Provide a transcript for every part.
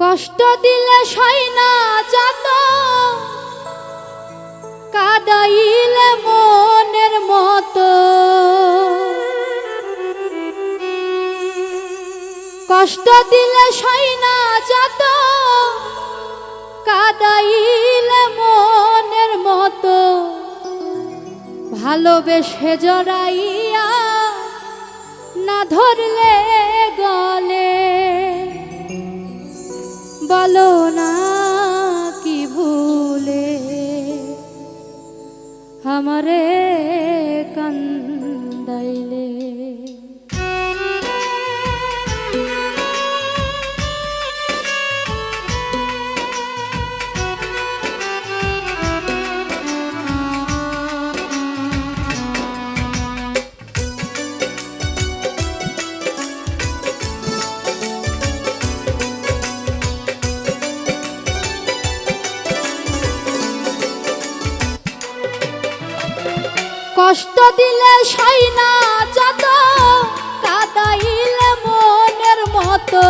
কষ্ট দিলে সই না যত। কাদাইলে মনের মতো। কষ্ট দিলে সই না যত। কাদাইলে মনের মতো। ভালোবেসে জড়াইয়া না ধরলে গলে। বলো না কি ভুলে? আমারে কষ্ট দিলে সই না যত কাদাইলে মনের মতো।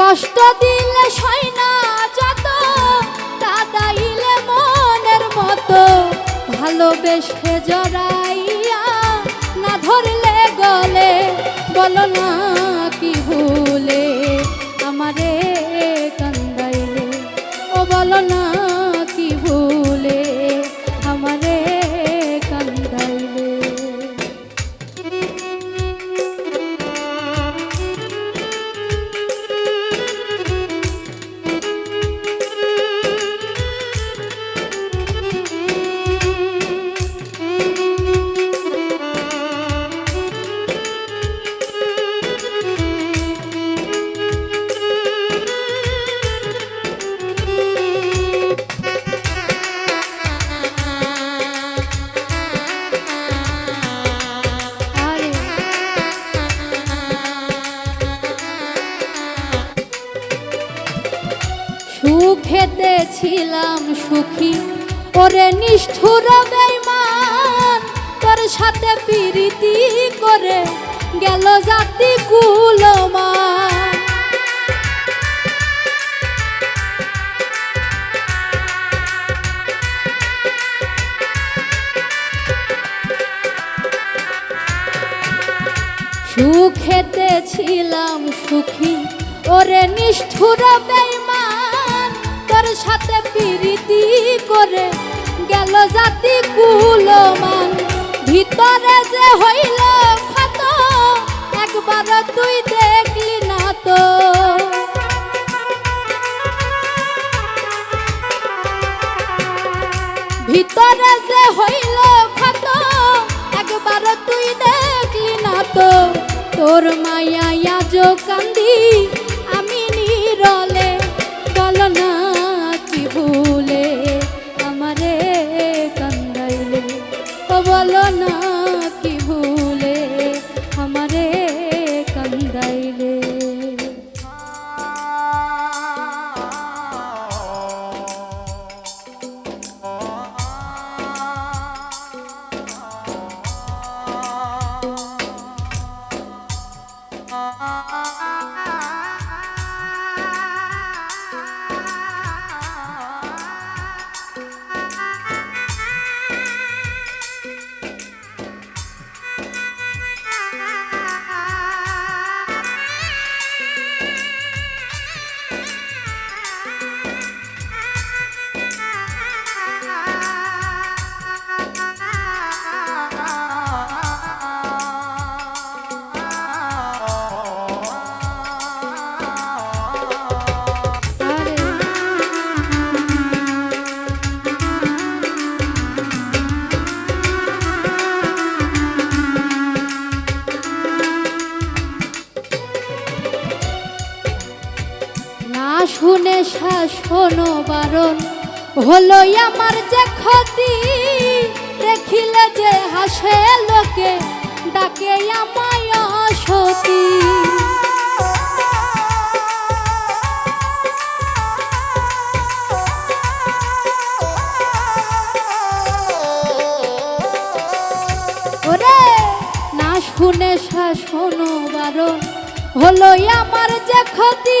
কষ্ট দিলে সই না যত কাদাইলে মনের মতো। ভালোবেসে জড়াইয়া না ধরলে গলে, বলো না কি ভুলে। ছিলাম সুখী। ওরে নিষ্ঠুর বেইমান তোর সাথে প্রীতি করে গেল জাতি কুলমান সুখেতে ছিলাম সুখী, ওরে নিষ্ঠুর বেইমান তোর সাথে প্রীতি করে গেল জাতি কুলমান। ভিতরে যে হইল ক্ষত, একবার তুই দেখলি না তো। ভিতরে যে হইল ক্ষত, একবার তুই দেখলি না তো। তোর মায়া শুনে শাসন বারণ হলো আমার যে ক্ষতি। দেখিলে যে হাসে লোকে, ডাকে আমায় সতী খুনে শাসন বারণ হলো আমার যে ক্ষতি।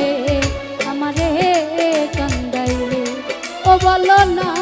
বল না।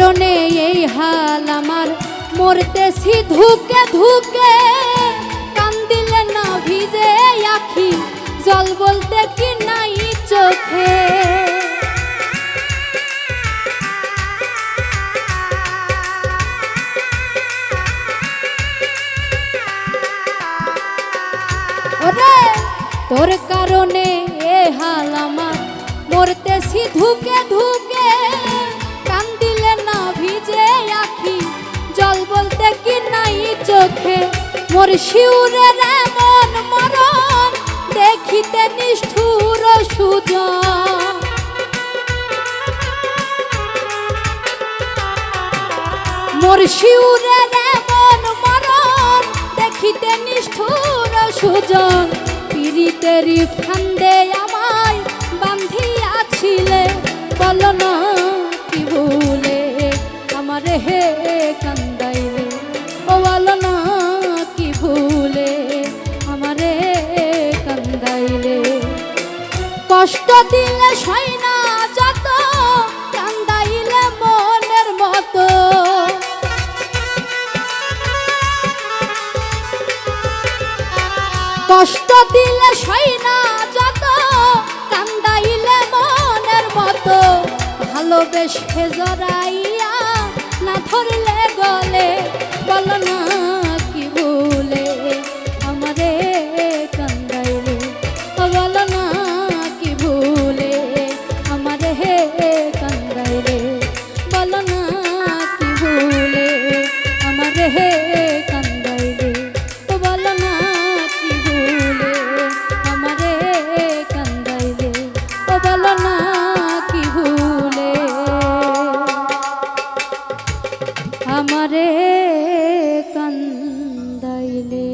কারণে এই হাল আমার মরতেছি ধুকে ধুকে। কান্দিলে না ভিজে আখি, জল বলতে কি নাই চোখে। তোর কারণে এ হাল আমার মরতেছি ধুকে ধুকে। চোখে। মোর শিউরের এমন মরণ দেখিতে নিষ্ঠুর সুজন। মোর শিউরের এমন মরণ দেখিতে নিষ্ঠুর সুজন। পীড়িতেরই ফান্দে দিলে সৈনা মনের মতো। কষ্ট দিলে সৈনা যত কান্দাইলে মনের মতো। ভালোবেসে জড়াইয়া Ele